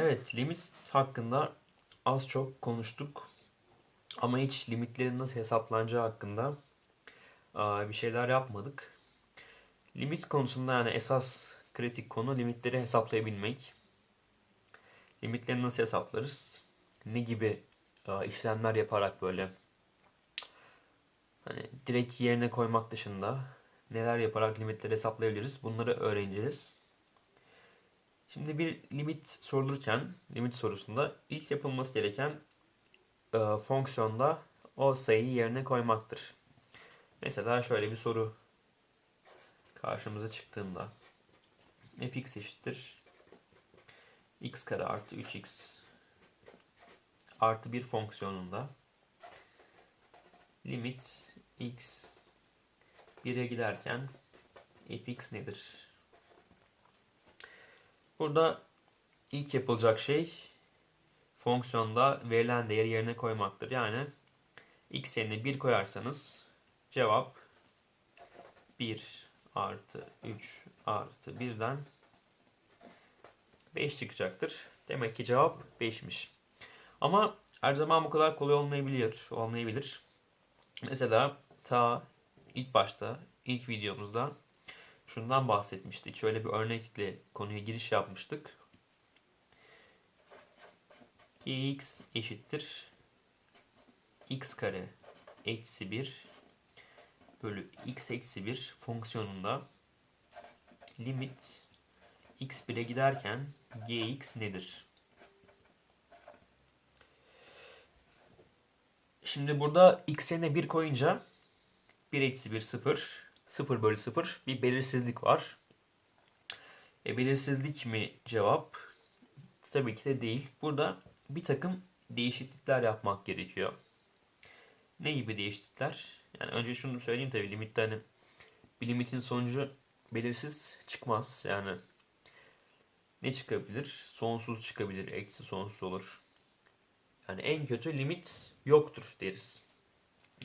Evet, limit hakkında az çok konuştuk. Ama hiç limitlerin nasıl hesaplanacağı hakkında bir şeyler yapmadık. Limit konusunda yani esas kritik konu limitleri hesaplayabilmek. Limitleri nasıl hesaplarız? Ne gibi işlemler yaparak böyle hani direkt yerine koymak dışında neler yaparak limitleri hesaplayabiliriz? Bunları öğreneceğiz. Şimdi bir limit sorulurken, limit sorusunda ilk yapılması gereken e, fonksiyonda o sayıyı yerine koymaktır. Mesela şöyle bir soru karşımıza çıktığında fx eşittir x kare artı 3x artı bir fonksiyonunda limit x 1'e giderken fx nedir? Burada ilk yapılacak şey fonksiyonda verilen değeri yerine koymaktır. Yani x yerine 1 koyarsanız cevap 1 artı 3 artı 1'den 5 çıkacaktır. Demek ki cevap 5'miş. Ama her zaman bu kadar kolay olmayabilir. Olmayabilir. Mesela ta ilk başta, ilk videomuzda şundan bahsetmiştik. Şöyle bir örnekle konuya giriş yapmıştık. x eşittir x kare eksi 1 bölü x eksi 1 fonksiyonunda limit x 1'e giderken gx nedir? Şimdi burada x yerine 1 koyunca 1 eksi 1 0 0 bölü 0 bir belirsizlik var. E, belirsizlik mi cevap? Tabii ki de değil. Burada bir takım değişiklikler yapmak gerekiyor. Ne gibi değişiklikler? Yani önce şunu söyleyeyim tabii limitte hani bir limitin sonucu belirsiz çıkmaz. Yani ne çıkabilir? Sonsuz çıkabilir, eksi sonsuz olur. Yani en kötü limit yoktur deriz.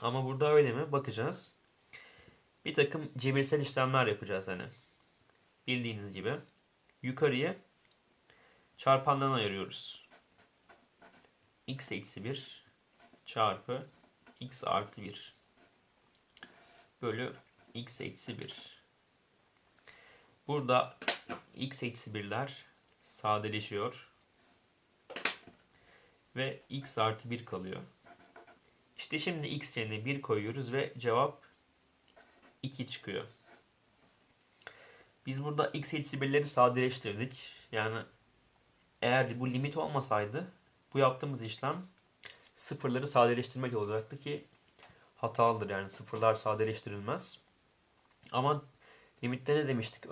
Ama burada öyle mi? Bakacağız bir takım cebirsel işlemler yapacağız hani. Bildiğiniz gibi. Yukarıya çarpandan ayırıyoruz. x eksi 1 çarpı x artı 1 bölü x eksi 1. Burada x eksi 1'ler sadeleşiyor. Ve x artı 1 kalıyor. İşte şimdi x yerine 1 koyuyoruz ve cevap 2 çıkıyor. Biz burada x eksi 1'leri sadeleştirdik. Yani eğer bu limit olmasaydı bu yaptığımız işlem sıfırları sadeleştirmek olacaktı ki hatalıdır. Yani sıfırlar sadeleştirilmez. Ama limitte ne demiştik?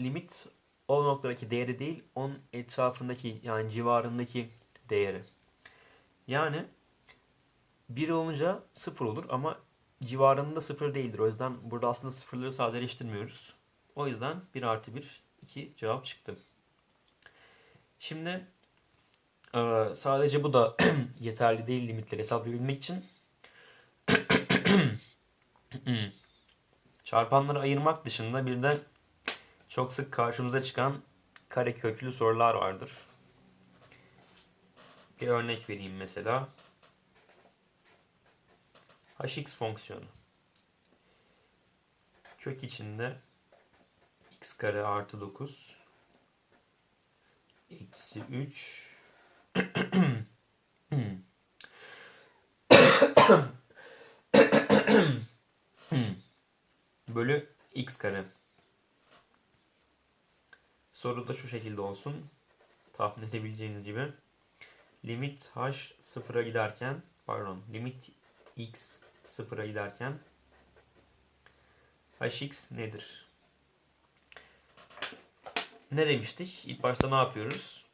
Limit o noktadaki değeri değil, onun etrafındaki yani civarındaki değeri. Yani 1 olunca 0 olur ama civarında sıfır değildir. O yüzden burada aslında sıfırları sadeleştirmiyoruz. O yüzden 1 artı 1 2 cevap çıktı. Şimdi e, sadece bu da yeterli değil limitleri hesaplayabilmek için. Çarpanları ayırmak dışında bir de çok sık karşımıza çıkan kare köklü sorular vardır. Bir örnek vereyim mesela hx fonksiyonu kök içinde x kare artı 9 eksi 3 bölü x kare. Soru da şu şekilde olsun. Tahmin edebileceğiniz gibi. Limit h sıfıra giderken pardon limit x sıfıra giderken hx nedir? Ne demiştik? İlk başta ne yapıyoruz?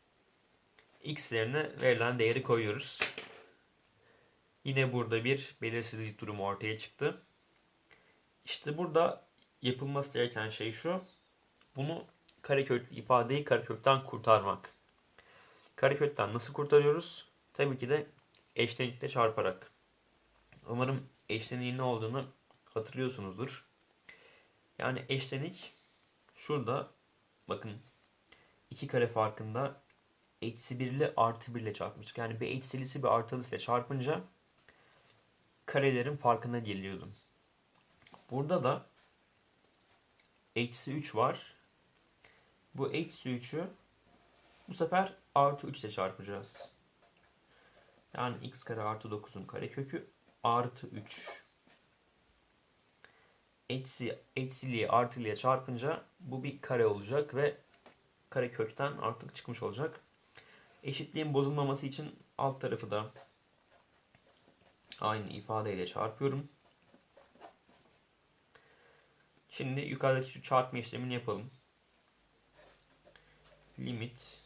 x'lerine verilen değeri koyuyoruz. Yine burada bir belirsizlik durumu ortaya çıktı. İşte burada yapılması gereken şey şu. Bunu kareköklü ifadeyi karekökten kurtarmak. Karekökten nasıl kurtarıyoruz? Tabii ki de eşlenikle çarparak. Umarım eşleniğin ne olduğunu hatırlıyorsunuzdur. Yani eşlenik şurada bakın iki kare farkında eksi 1 ile artı 1 ile çarpmıştık. Yani bir eksilisi bir artılısıyla çarpınca karelerin farkına geliyordum. Burada da eksi 3 var. Bu eksi 3'ü bu sefer artı 3 ile çarpacağız. Yani x kare artı 9'un karekökü artı 3. Eksi, eksiliği artılıya çarpınca bu bir kare olacak ve kare kökten artık çıkmış olacak. Eşitliğin bozulmaması için alt tarafı da aynı ifadeyle çarpıyorum. Şimdi yukarıdaki şu çarpma işlemini yapalım. Limit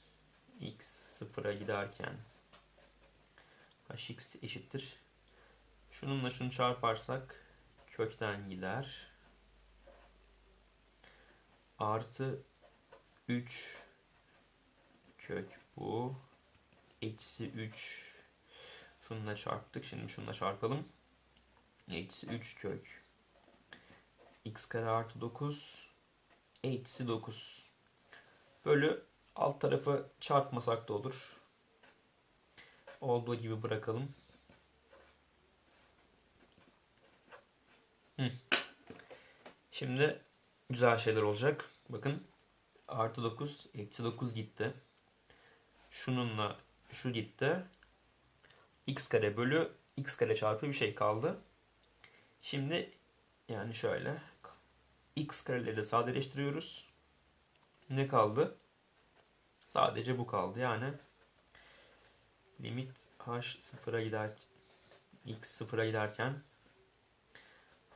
x sıfıra giderken hx eşittir. Şununla şunu çarparsak kökten gider. Artı 3 kök bu. Eksi 3 şununla çarptık. Şimdi şununla çarpalım. Eksi 3 kök x kare artı 9 eksi 9 bölü alt tarafı çarpmasak da olur. Olduğu gibi bırakalım. Şimdi güzel şeyler olacak. Bakın artı 9 eksi 9 gitti. Şununla şu gitti. x kare bölü x kare çarpı bir şey kaldı. Şimdi yani şöyle x kareleri de sadeleştiriyoruz. Ne kaldı? Sadece bu kaldı. Yani limit h sıfıra gider x sıfıra giderken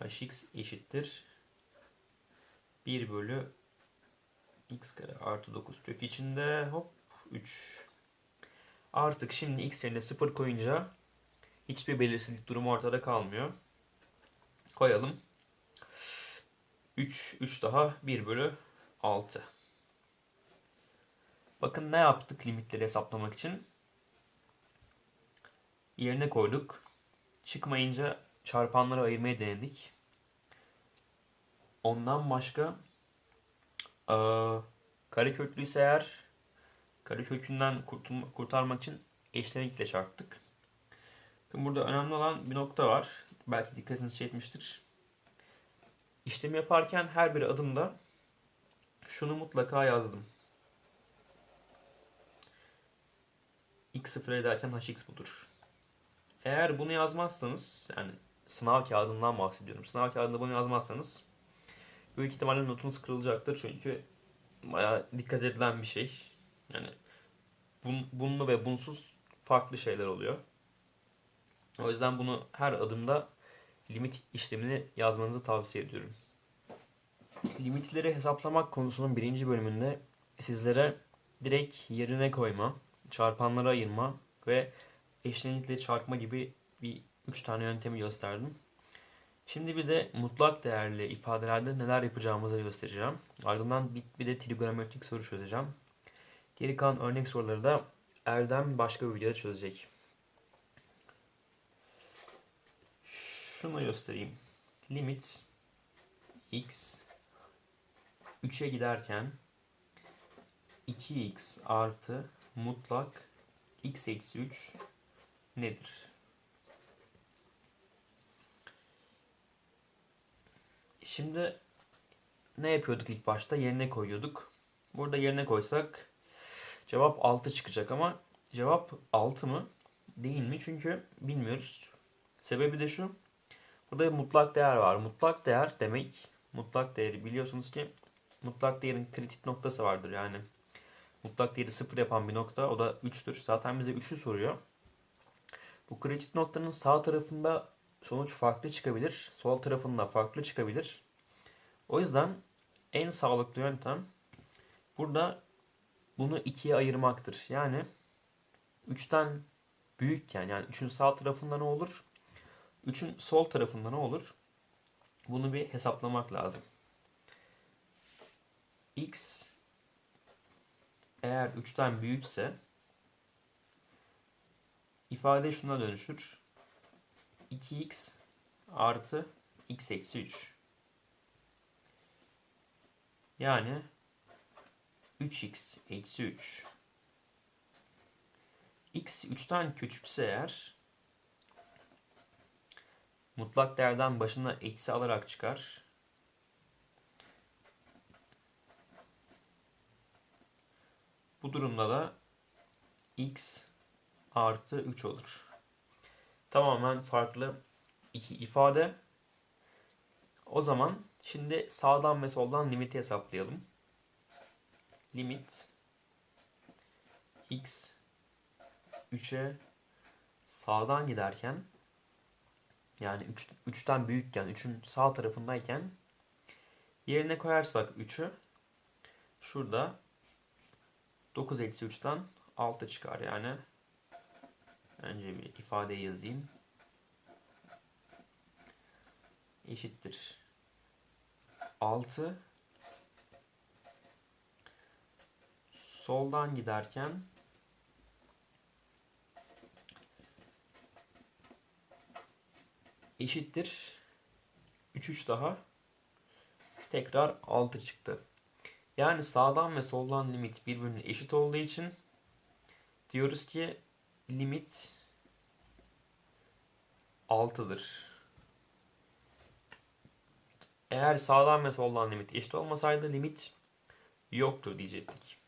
hx eşittir. 1 bölü x kare artı 9 kök içinde hop 3 artık şimdi x yerine 0 koyunca hiçbir belirsizlik durumu ortada kalmıyor. Koyalım. 3 3 daha 1 bölü 6 bakın ne yaptık limitleri hesaplamak için? Yerine koyduk. Çıkmayınca çarpanları ayırmayı denedik Ondan başka e, kareköklüyse eğer karekökünden kurtulma, kurtarmak için eşlenikle çarptık. Bakın burada önemli olan bir nokta var. Belki dikkatinizi çekmiştir. İşlemi yaparken her bir adımda şunu mutlaka yazdım. x sıfır ederken hx budur. Eğer bunu yazmazsanız yani sınav kağıdından bahsediyorum. Sınav kağıdında bunu yazmazsanız Büyük ihtimalle notunuz kırılacaktır çünkü bayağı dikkat edilen bir şey. Yani bun, bunlu ve bunsuz farklı şeyler oluyor. O yüzden bunu her adımda limit işlemini yazmanızı tavsiye ediyorum. Limitleri hesaplamak konusunun birinci bölümünde sizlere direkt yerine koyma, çarpanlara ayırma ve eşlenikle çarpma gibi bir üç tane yöntemi gösterdim. Şimdi bir de mutlak değerli ifadelerde neler yapacağımızı göstereceğim. Ardından bir de trigonometrik soru çözeceğim. Geri kalan örnek soruları da Erdem başka bir videoda çözecek. Şunu göstereyim. Limit x 3'e giderken 2x artı mutlak x eksi 3 nedir? Şimdi ne yapıyorduk ilk başta? Yerine koyuyorduk. Burada yerine koysak cevap 6 çıkacak ama cevap 6 mı? Değil mi? Çünkü bilmiyoruz. Sebebi de şu. Burada bir mutlak değer var. Mutlak değer demek mutlak değeri biliyorsunuz ki mutlak değerin kritik noktası vardır yani. Mutlak değeri 0 yapan bir nokta o da 3'tür. Zaten bize 3'ü soruyor. Bu kritik noktanın sağ tarafında sonuç farklı çıkabilir. Sol tarafında farklı çıkabilir. O yüzden en sağlıklı yöntem burada bunu ikiye ayırmaktır. Yani 3'ten büyükken yani 3'ün sağ tarafında ne olur? 3'ün sol tarafında ne olur? Bunu bir hesaplamak lazım. X eğer 3'ten büyükse ifade şuna dönüşür. 2x artı x eksi 3. Yani 3x eksi 3 x 3'ten küçükse eğer mutlak değerden başına eksi alarak çıkar. Bu durumda da x artı 3 olur. Tamamen farklı iki ifade. O zaman şimdi sağdan ve soldan limiti hesaplayalım. Limit x 3'e sağdan giderken yani 3, 3'ten büyükken 3'ün sağ tarafındayken yerine koyarsak 3'ü şurada 9 eksi 3'ten 6 çıkar yani. Önce bir ifadeyi yazayım. Eşittir. 6 soldan giderken eşittir 3 3 daha tekrar 6 çıktı. Yani sağdan ve soldan limit birbirine eşit olduğu için diyoruz ki limit 6'dır. Eğer sağdan ve soldan limit eşit olmasaydı limit yoktur diyecektik.